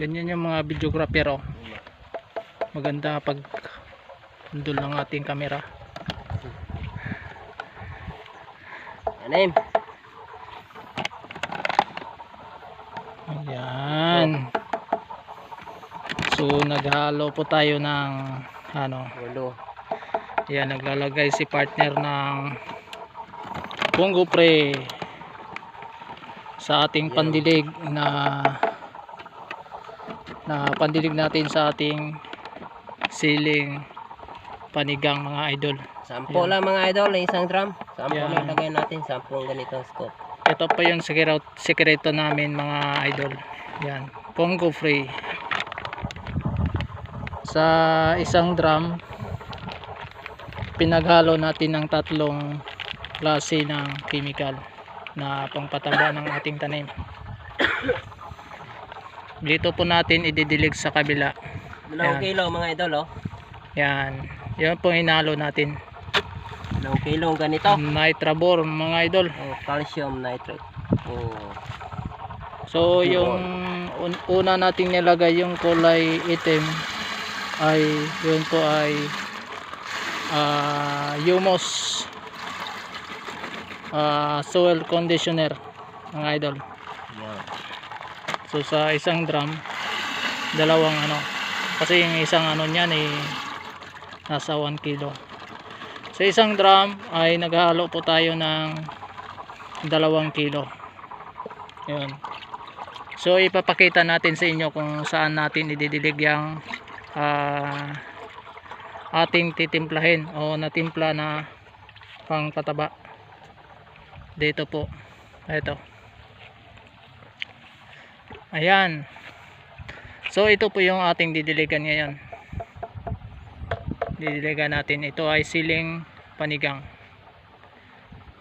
ganyan yung mga videographer oh. maganda pag handle ng ating camera Anim. ayan so naghalo po tayo ng ano Ulo. Yan, naglalagay si partner ng Bongo Pre sa ating pandilig na na pandilig natin sa ating siling panigang mga idol. Sampo Ayan. lang mga idol, ng isang drum. Sampo Yan. lang lagay natin. Sampo ang ganitong scope. Ito pa yung sekreto, sekreto namin mga idol. Yan, Bongo Free. Sa isang drum, pinaghalo natin ng tatlong klase ng chemical na pangpataba ng ating tanim. Dito po natin ididilig sa kabila. Dalawang kilo mga idol oh. Yan. Yan po inalo natin. Dalawang kilo ganito. Nitrabor mga idol. Oh, calcium nitrate. Oh. So yung un- una nating nilagay yung kulay itim ay yun po ay ah humus ah, soil conditioner mga idol. Yan. So sa isang drum dalawang ano kasi yung isang ano niyan ay nasa 1 kilo. Sa isang drum ay naghalo po tayo ng dalawang kilo. Yun. So ipapakita natin sa inyo kung saan natin ididilig yung ah, ating titimplahin o natimpla na pangpataba. Dito po. Ito. Ayan. So ito po yung ating didiligan ngayon. Didiligan natin. Ito ay siling panigang.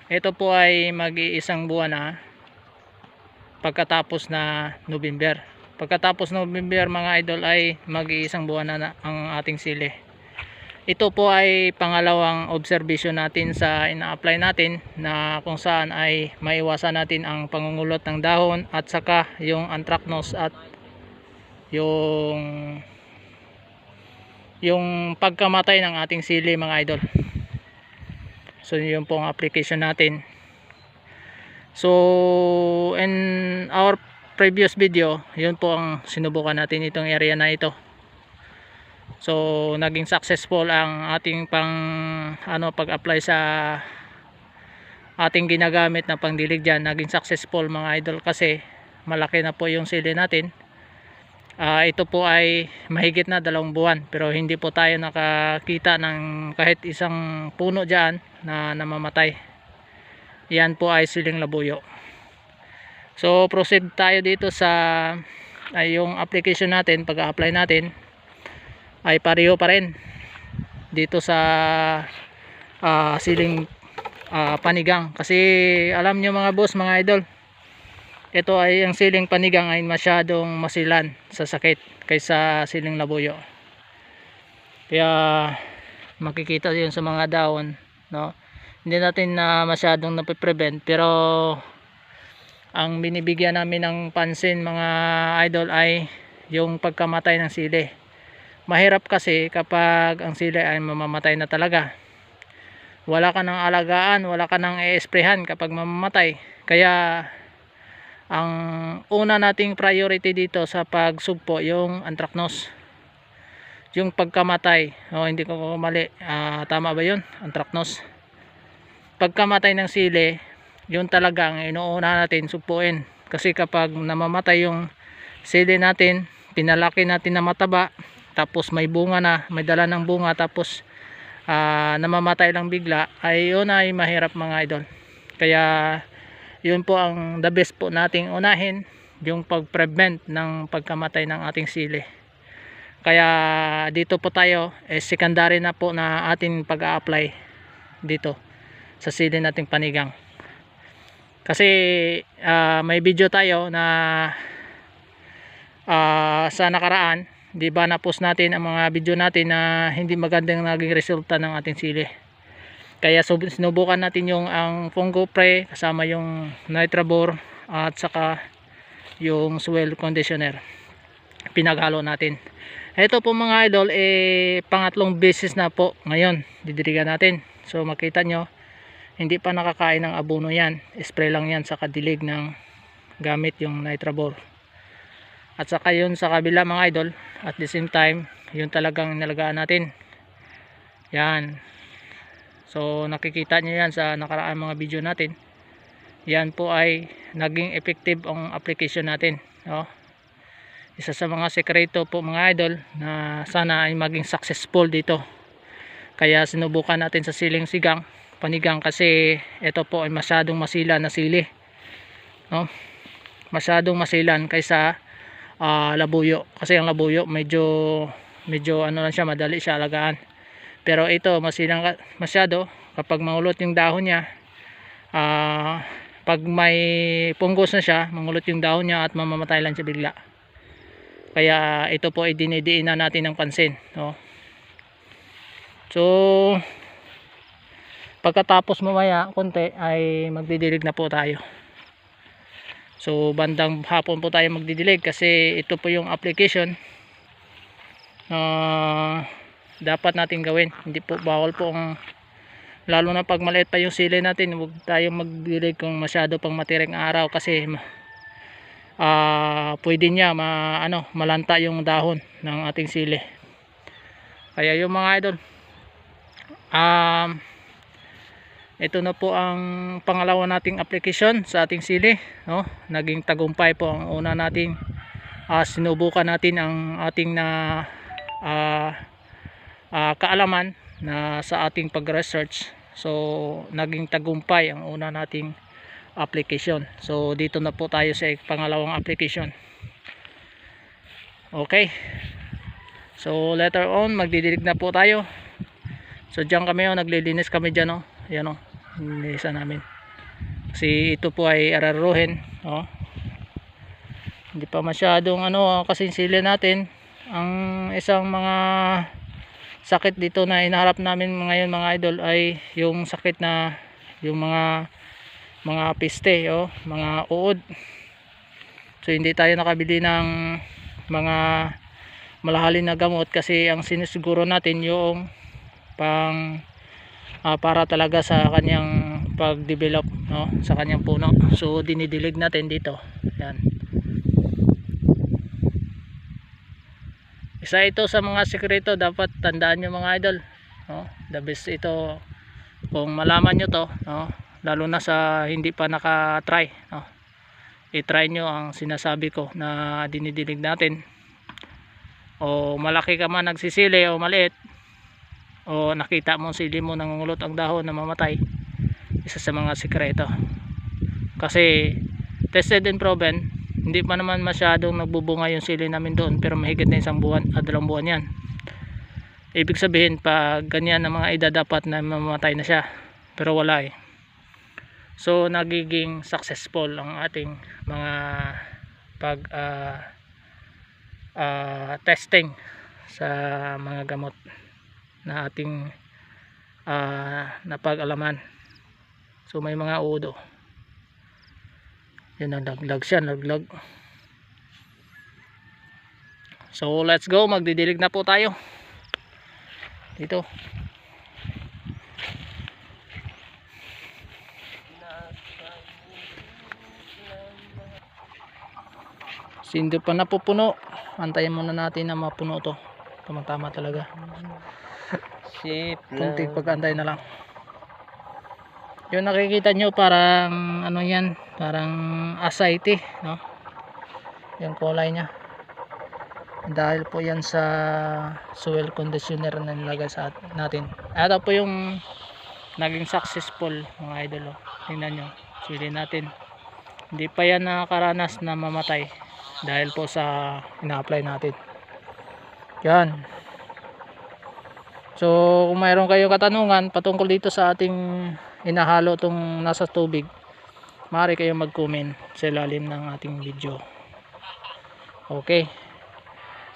Ito po ay mag-iisang buwan na pagkatapos na November. Pagkatapos November mga idol ay mag-iisang buwan na, ang ating sili. Ito po ay pangalawang observation natin sa ina-apply natin na kung saan ay maiwasan natin ang pangungulot ng dahon at saka yung anthracnose at yung yung pagkamatay ng ating sili mga idol. So yun po ang application natin. So in our previous video, yun po ang sinubukan natin itong area na ito. So naging successful ang ating pang ano pag-apply sa ating ginagamit na pangdilig diyan. Naging successful mga idol kasi malaki na po yung sili natin. Ah, ito po ay mahigit na dalawang buwan pero hindi po tayo nakakita ng kahit isang puno diyan na namamatay. Yan po ay siling labuyo. So proceed tayo dito sa ay yung application natin pag-apply natin ay pareho pa rin dito sa ah, siling ah, panigang. Kasi alam nyo mga boss mga idol ito ay ang siling panigang ay masyadong masilan sa sakit kaysa siling labuyo. Kaya makikita yun sa mga dahon no? Hindi natin na masyadong napiprevent pero ang binibigyan namin ng pansin mga idol ay yung pagkamatay ng sili mahirap kasi kapag ang sili ay mamamatay na talaga. Wala ka nang alagaan wala ka nang i-sprayhan kapag mamamatay. Kaya ang una nating priority dito sa pagsugpo yung anthracnose yung pagkamatay. O hindi ko mali. Ah, tama ba yun? Anthracnose pagkamatay ng sili yun talaga ang inuuna natin sugpuin. Kasi kapag namamatay yung sili natin pinalaki natin na mataba tapos may bunga na may dala ng bunga tapos ah, namamatay lang bigla ay yun ay mahirap mga idol. Kaya yun po ang the best po nating unahin yung pag-prevent ng pagkamatay ng ating sili. Kaya dito po tayo eh, secondary na po na ating pag-a-apply dito sa sili nating panigang. Kasi ah, may video tayo na ah, sa nakaraan di ba na-post natin ang mga video natin na hindi magandang naging resulta ng ating sili. Kaya sub- sinubukan natin yung ang fungo pre kasama yung nitrabor at saka yung soil conditioner. Pinaghalo natin. Ito po mga idol eh pangatlong beses na po ngayon didirigan natin. So makita nyo hindi pa nakakain ng abono yan. Spray lang yan sa kadilig ng gamit yung nitrabor at saka yun sa kabila mga idol at the same time yun talagang nalagaan natin yan so nakikita nyo yan sa nakaraan mga video natin yan po ay naging effective ang application natin no? isa sa mga sekreto po mga idol na sana ay maging successful dito kaya sinubukan natin sa siling sigang panigang kasi ito po ay masyadong masila na sili no? masyadong masilan kaysa ah, labuyo. Kasi ang labuyo medyo medyo ano lang siya madali siya alagaan. Pero ito masilang masyado. Kapag maulot yung dahon niya ah, pag may punggos na siya mangulot yung dahon niya at mamamatay lang siya bigla. Kaya ito po ay dinidiin na natin ng pansin no? so pagkatapos mamaya konti ay magdidilig na po tayo so bandang hapon po tayo magdidilig kasi ito po yung application na dapat natin gawin. Hindi po bawal po ang lalo na pag maliit pa yung sili natin huwag tayong magdilig kung masyado pang matiring araw kasi ah pwede niya ma, ano, malanta yung dahon ng ating sili. Kaya yung mga idol um, ito na po ang pangalawa nating application sa ating sili no? naging tagumpay po ang una nating ah, sinubukan natin ang ating na ah, ah, kaalaman na sa ating pag-research. So naging tagumpay ang una nating application. So dito na po tayo sa pangalawang application. Okay. So later on magdidilig na po tayo. So dyan kami oh, naglilinis kami dyan oh. yan oh, nilisa namin kasi ito po ay araruhin oh. hindi pa masyadong ano kasi sili natin ang isang mga sakit dito na inaharap namin ngayon mga idol ay yung sakit na yung mga mga piste oh, mga uod so hindi tayo nakabili ng mga malahalin na gamot kasi ang sinusiguro natin yung pang ah, para talaga sa kanyang pag-develop no, sa kanyang puno so dinidilig natin dito yan isa ito sa mga sekreto dapat tandaan nyo mga idol no? the best ito kung malaman nyo to no? lalo na sa hindi pa naka-try no? i-try nyo ang sinasabi ko na dinidilig natin o malaki ka man nagsisili o maliit o nakita mo sili mo nangungulot ang dahon na mamatay isa sa mga sekreto kasi tested and proven hindi pa naman masyadong nagbubunga yung sili namin doon pero mahigit na isang buwan at dalawang buwan yan. Ibig sabihin pag ganyan ang mga edad dapat na mamamatay na siya pero wala eh. So nagiging successful ang ating mga pag ah, ah, testing sa mga gamot na ating ah, napag-alaman. So may mga udo. Yun ang laglag siya laglag so let's go. Magdidilig na po tayo. Dito. Sindi pa napupuno antayin muna natin na mapuno to. Tamang tama talaga Ship kunting pag-antay na lang. Yung nakikita nyo parang ano yan parang asite no? Yung kulay nya dahil po yan sa soil conditioner na nilagay sa at- natin. Ito po yung naging successful mga idol oh. tingnan nyo sili natin. Hindi pa yan nakakaranas na mamatay dahil po sa ina-apply natin. Yan so kung mayroon kayong katanungan patungkol dito sa ating inahalo tong nasa tubig maaari kayong mag-comment sa ilalim ng ating video. Okay.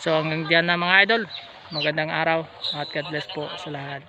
So hanggang dyan na mga idol. Magandang araw at God bless po sa lahat